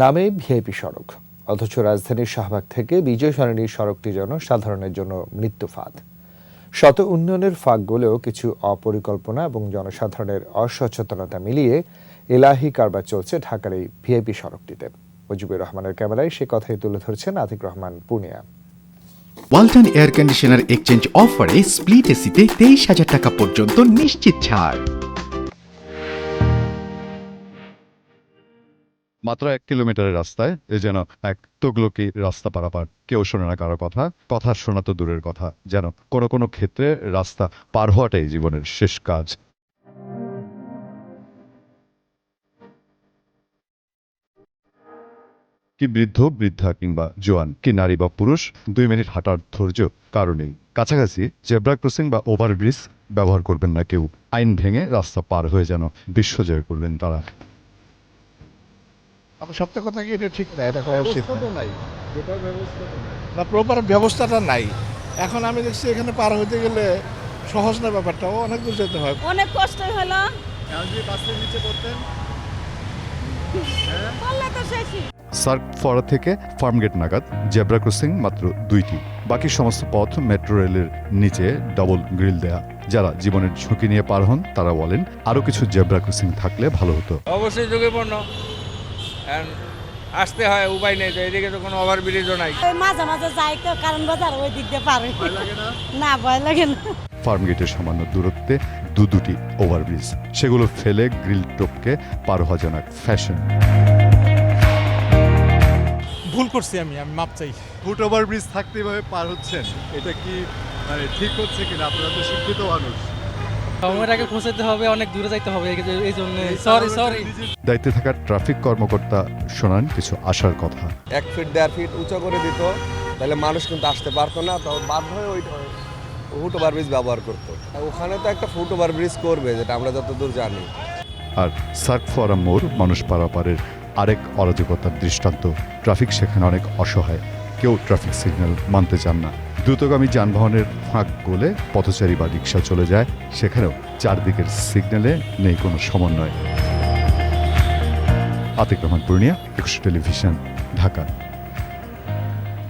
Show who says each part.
Speaker 1: নামে ভিআইপি সড়ক। অথচ রাজধানীর শাহবাগ থেকে বিজয় সরণির সড়কটি যেন সাধারণের জন্য মৃত্যু ফাঁদ শত উন্নয়নের ফাঁকগুলোও কিছু অপরিকল্পনা এবং জনসাধারণের অসচেতনতা মিলিয়ে এলাহি কারবার চলছে ঢাকার এই ভিআইপি সড়কটিতে। মুজিবুর রহমানের ক্যামেরায় সে কথাই তুলে ধরছেন Atiq Rahman Puniya.
Speaker 2: Walton air conditioner exchange অফারে স্প্লিট এসিতে তেইশ হাজার টাকা পর্যন্ত নিশ্চিত ছাড়।
Speaker 3: মাত্র এক কিলোমিটারের রাস্তায়, এ যেন এক তগলকি রাস্তা পারাপার। কেউ শোনে না কারও কথা কথা শোনা তো দূরের কথা। যেন কোনো কোনো ক্ষেত্রে রাস্তা পার হওয়াটাই জীবনের শেষ কাজ। কি বৃদ্ধ, বৃদ্ধা কিংবা জোয়ান, কি নারী বা পুরুষ, দুই মিনিট হাঁটার ধৈর্য কারণেই কাছাকাছি জেব্রা ক্রসিং বা ওভারব্রিজ ব্যবহার করবেন না কেউ। আইন ভেঙে রাস্তা পার হয়ে যেন বিশ্বজয় করলেন তারা।
Speaker 4: আমার সপ্তাহ কথা কি? এটা ঠিক না এটা করা উচিত না। না প্রপার ব্যবস্থাটা নাই। এখন আমি দেখছি এখানে পার হইতে গেলে সহজ না ব্যাপারটা অনেক দূর যেতে হয়।
Speaker 5: অনেক কষ্ট হলো। বললে তো শেষই
Speaker 3: সার্ক ফরা থেকে ফার্মগেট নাগাদ জেব্রা ক্রসিং মাত্র দুইটি। বাকি সমস্ত পথ মেট্রো রেলের নিচে ডবল গ্রিল দেয়া। যারা জীবনের ঝুঁকি নিয়ে পার হন তারা বলেন আরও কিছু জেব্রা ক্রসিং থাকলে ভালো হতো।
Speaker 6: অবশ্যই ঝুঁকিপূর্ণ। আসতে হয় উপায় নেই তো এদিকে তো কোনো ওভারব্রিজও নাই।
Speaker 5: মাঝে মাঝে যাই তো কারণ বাজার ওই দিক দিয়ে পারে। না? ভয় লাগে না।
Speaker 3: ফার্ম গেটের সামান্য দূরত্বে দু দুটি ওভারব্রিজ সেগুলো ফেলে গ্রিল টপকে পার হওয়া যেন এক ফ্যাশন
Speaker 7: ভুল করছি আমি আমি মাপ চাই।
Speaker 8: ফুট ওভারব্রিজ থাকতে এভাবে পার হচ্ছেন এটা কি মানে ঠিক হচ্ছে কিনা? আপনারা তো শিক্ষিত মানুষ।
Speaker 7: সময়ের আগে পৌঁছাতে হবে অনেক দূরে যাইতে হবে এই- জন্য সরি সরি
Speaker 3: দায়িত্বে থাকা ট্রাফিক কর্মকর্তা শোনান কিছু আশার কথা।
Speaker 9: এক ফিট দেড় ফিট উঁচু করে দিত তাহলে মানুষ কিন্তু আসতে পারতো না তো বাধ্য হয়ে ওই ফুট ওভারব্রিজ ব্যবহার করতো। ওখানে তো একটা ফুট ওভারব্রিজ করবে যেটা আমরা যতদূর জানি।
Speaker 3: আর সার্ক ফরাম মোড় মানুষ পারাপারের আরেক অরাজকতার দৃষ্টান্ত। ট্রাফিক সেখানে অনেক অসহায় কেউ ট্রাফিক সিগন্যাল মানতে চান না। দ্রুতগামী যানবাহনের ফাঁক গোলে পথচারী বা রিক্সা চলে যায়। সেখানেও চারদিকের সিগন্যালে নেই কোনো সমন্বয়। আতিক রহমান, পূর্ণিয়া, একুশ টেলিভিশন, ঢাকা।